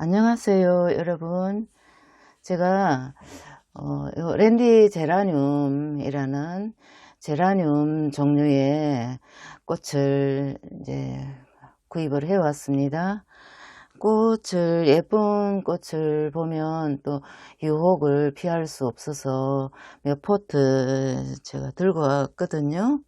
안녕하세요, 여러분. 제가 어, 요 랜디 제라늄이라는 제라늄 종류의 꽃을 이제 구입을 해 왔습니다. 꽃을 예쁜 꽃을 보면 또 유혹을 피할 수 없어서 몇 포트 제가 들고 왔거든요.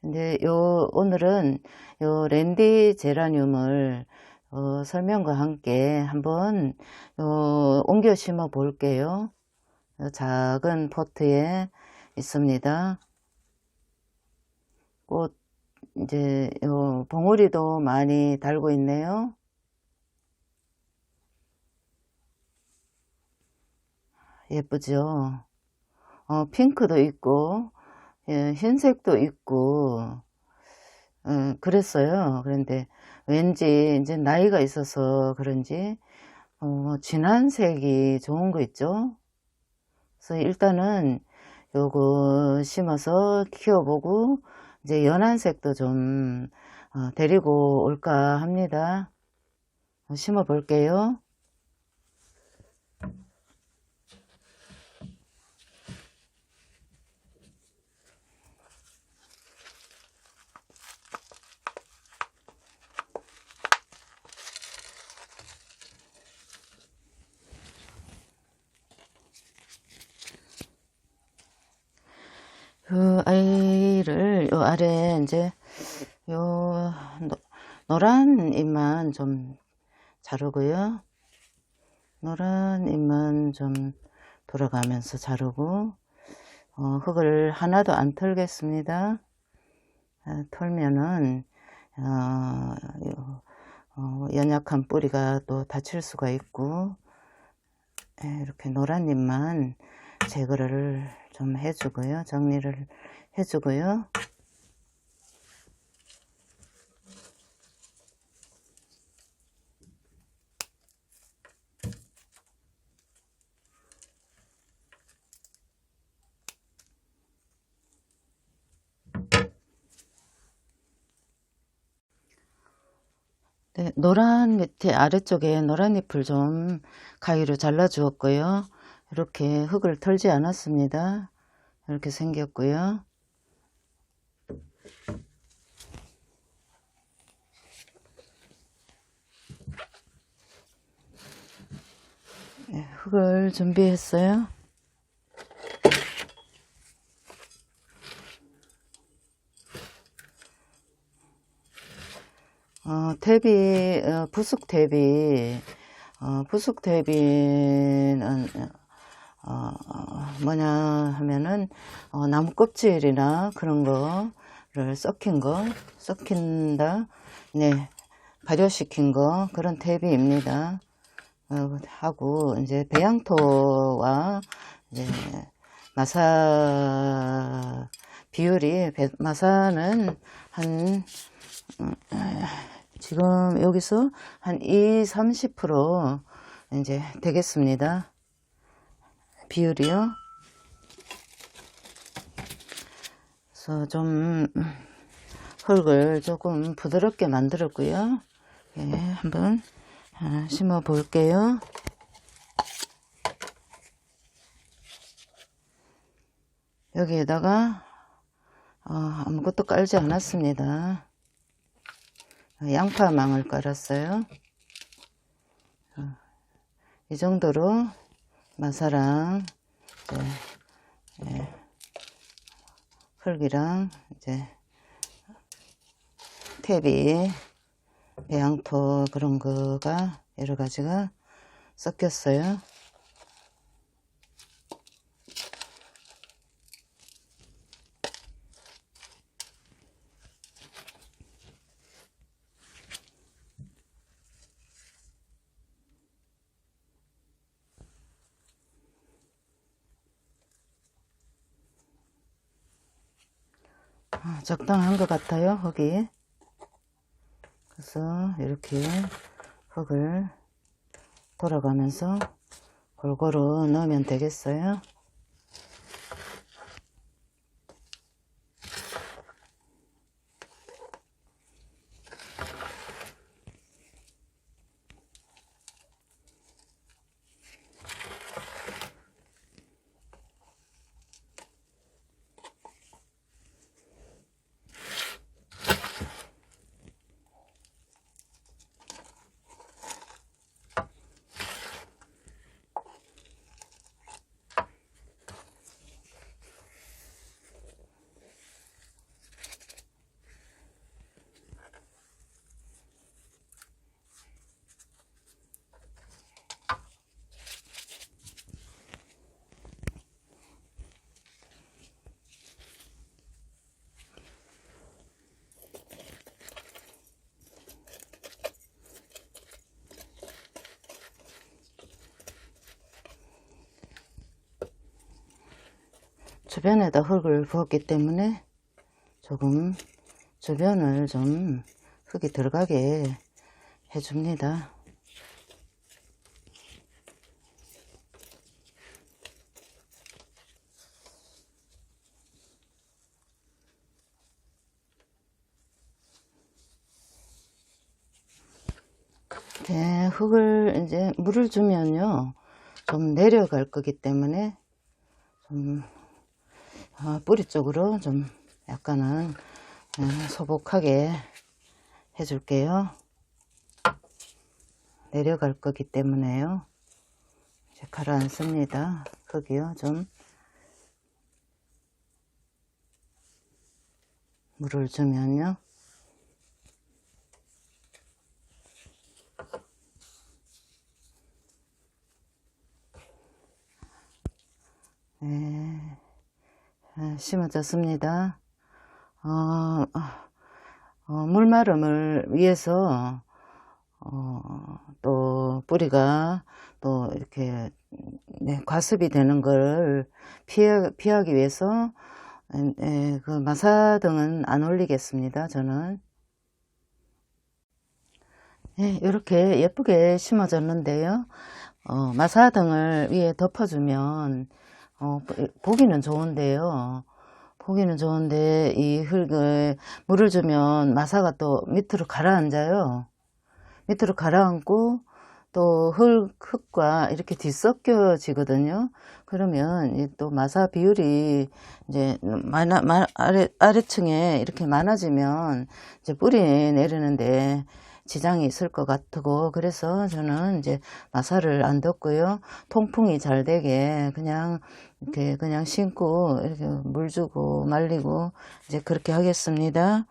근데 요 오늘은 요 랜디 제라늄을 어, 설명과 함께 한번 어, 옮겨 심어 볼게요. 요 작은 포트에 있습니다. 꽃 이제 요 봉우리도 많이 달고 있네요. 예쁘죠? 어, 핑크도 있고 예, 흰색도 있고 어, 그랬어요. 그런데 왠지 이제 나이가 있어서 그런지 어, 진한 색이 좋은 거 있죠. 그래서 일단은 요거 심어서 키워보고 이제 연한 색도 좀 어, 데리고 올까 합니다. 심어 볼게요. 그 아이를 요 아래 이제 요 노, 노란 잎만 좀 자르고요. 노란 잎만 좀 돌아가면서 자르고 어, 흙을 하나도 안 털겠습니다. 아, 털면은 어, 요, 어, 연약한 뿌리가 또 다칠 수가 있고 예, 이렇게 노란 잎만 제거를 좀 해주고요. 정리를 해주고요. 네, 노란 밑에 아래쪽에 노란 잎을 좀 가위로 잘라 주었고요. 이렇게 흙을 털지 않았습니다. 이렇게 생겼고요. 네, 흙을 준비했어요. 어, 대비, 어, 부숙 대비, 어, 부숙 대비는, 어, 뭐냐 하면은, 어, 나무 껍질이나 그런 거 를 썩힌 거, 썩힌다, 네, 발효시킨 거, 그런 대비입니다. 어, 하고, 이제 배양토와, 이제, 마사, 비율이, 배- 마사는 한, 음, 지금 여기서 한 2, 30% 이제 되겠습니다. 비율이요. 그래서 좀 흙을 조금 부드럽게 만들었고요. 예, 한번 아, 심어 볼게요. 여기에다가 어, 아무것도 깔지 않았습니다. 양파망을 깔았어요. 어, 이 정도로 마사랑 이제, 예, 흙이랑 이제 탭이 배양토 그런 거가 여러 가지가 섞였어요. 적당한 것 같아요, 흙이. 그래서 이렇게 흙을 돌아가면서 골고루 넣으면 되겠어요. 주변에다 흙을 부었기 때문에 조금 주변을 좀 흙이 들어가게 해줍니다. 네, 흙을 이제 물을 주면요 좀 내려갈 거기 때문에 좀 어, 뿌리 쪽으로 좀 약간은 어, 소복하게 해줄게요. 내려갈 거기 때문에요. 이제 가라앉습니다. 흙이요 좀. 물을 주면요. 네, 아, 심어졌습니다. 어, 어, 물마름을 위해서 어, 또 뿌리가 또 이렇게 네, 과습이 되는 걸 피해, 피하기 위해서 에, 그 마사등은 안 올리겠습니다. 저는 네, 이렇게 예쁘게 심어졌는데요. 어, 마사등을 위에 덮어주면 어, 보기는 좋은데요. 보기는 좋은데 이 흙을 물을 주면 마사가 또 밑으로 가라앉아요. 밑으로 가라앉고 또 흙, 흙과 이렇게 뒤섞여지거든요. 그러면 또 마사 비율이 이제 많아, 마, 아래, 아래층에 이렇게 많아지면 이제 뿌리 내리는데 지장이 있을 것 같고 그래서 저는 이제 마사를 안 덮고요. 통풍이 잘 되게 그냥 이렇게 그냥 심고 이렇게 물 주고 말리고 이제 그렇게 하겠습니다.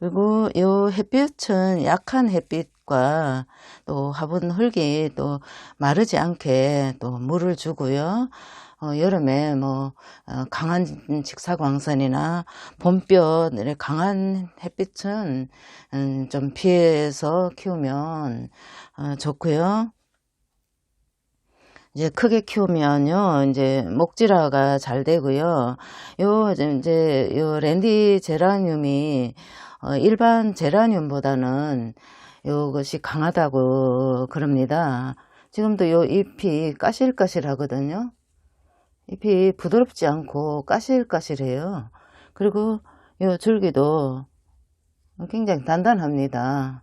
그리고 요 햇빛은 약한 햇빛과 또 화분 흙이 또 마르지 않게 또 물을 주고요 어, 여름에 뭐 어, 강한 직사광선이나 봄볕 강한 햇빛은 음, 좀 피해서 키우면 어, 좋고요. 이제 크게 키우면요, 이제 목질화가 잘 되고요. 요 이제 요 랜디 제라늄이 어, 일반 제라늄보다는 요것이 강하다고 그럽니다. 지금도 요 잎이 까실까실 하거든요. 잎이 부드럽지 않고 까실까실해요. 그리고 이 줄기도 굉장히 단단합니다.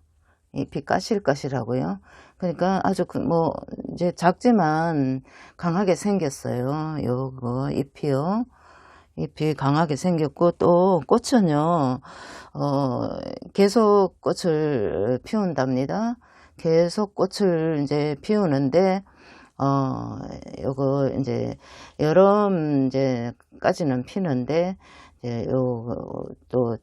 잎이 까실까실하고요. 그러니까 아주 그뭐 이제 작지만 강하게 생겼어요. 요거 잎이요. 잎이 강하게 생겼고 또 꽃은요. 어 계속 꽃을 피운답니다. 계속 꽃을 이제 피우는데 어, 요거 이제 여름 이제까지는 피는데 이제 요또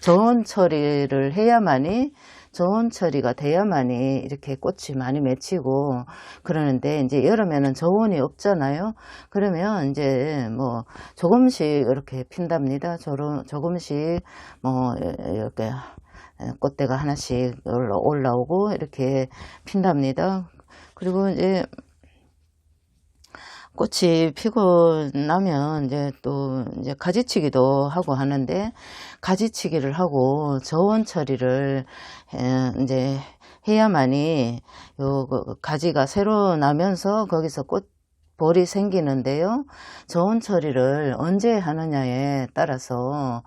저온 처리를 해야만이 저온 처리가 돼야만이 이렇게 꽃이 많이 맺히고 그러는데 이제 여름에는 저온이 없잖아요. 그러면 이제 뭐 조금씩 이렇게 핀답니다. 조금씩 뭐 이렇게 꽃대가 하나씩 올라오고 이렇게 핀답니다. 그리고 이제 꽃이 피고 나면 이제 또 이제 가지치기도 하고 하는데 가지치기를 하고 저온 처리를 이제 해야만이 요그 가지가 새로 나면서 거기서 꽃 볼이 생기는데요. 저온 처리를 언제 하느냐에 따라서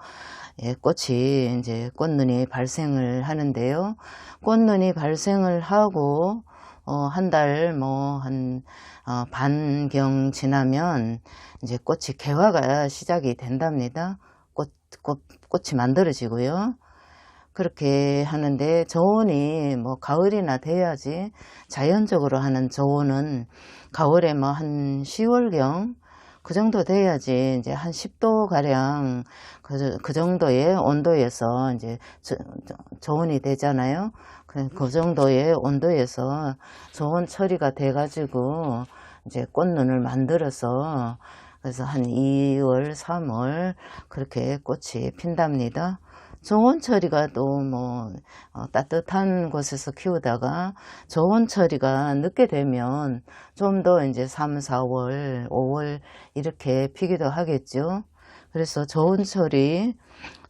예, 꽃이 이제 꽃눈이 발생을 하는데요. 꽃눈이 발생을 하고 어, 한 달, 뭐, 한, 어, 반경 지나면 이제 꽃이 개화가 시작이 된답니다. 꽃, 꽃, 꽃이 만들어지고요. 그렇게 하는데 저온이 뭐 가을이나 돼야지 자연적으로 하는 저온은 가을에 뭐 한 10월경 그 정도 돼야지 이제 한 10도 가량 그, 그 정도의 온도에서 이제 저, 저온이 되잖아요. 그, 그 정도의 온도에서 저온 처리가 돼 가지고 이제 꽃눈을 만들어서 그래서 한 2월 3월 그렇게 꽃이 핀답니다. 저온처리가 또 뭐 따뜻한 곳에서 키우다가 저온처리가 늦게 되면 좀 더 이제 3, 4월, 5월 이렇게 피기도 하겠죠. 그래서 저온처리,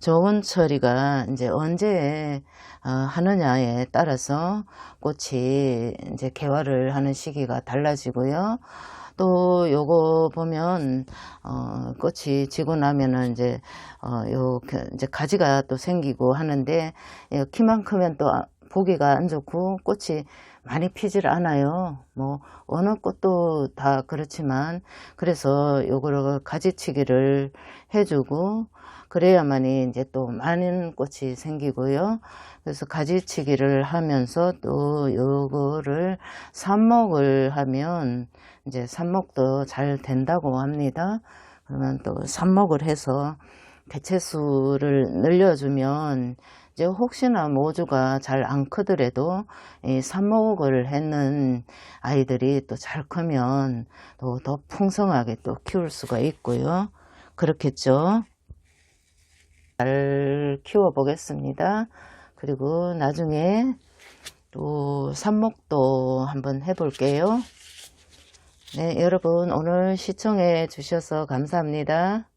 저온처리가 이제 언제 어, 하느냐에 따라서 꽃이 이제 개화를 하는 시기가 달라지고요. 또 요거 보면 어 꽃이 지고 나면은 이제 어요 이제 가지가 또 생기고 하는데 예, 키만 크면 또 아- 보기가 안 좋고 꽃이 많이 피질 않아요. 뭐 어느 꽃도 다 그렇지만 그래서 요거를 가지치기를 해주고 그래야만이 이제 또 많은 꽃이 생기고요. 그래서 가지치기를 하면서 또 요거를 삽목을 하면 이제 삽목도 잘 된다고 합니다. 그러면 또 삽목을 해서 개체수를 늘려주면 이제 혹시나 모주가 잘 안 크더라도 이 삽목을 했는 아이들이 또 잘 크면 또 더 풍성하게 또 키울 수가 있고요. 그렇겠죠. 잘 키워 보겠습니다. 그리고 나중에 또 삽목도 한번 해볼게요. 네, 여러분 오늘 시청해 주셔서 감사합니다.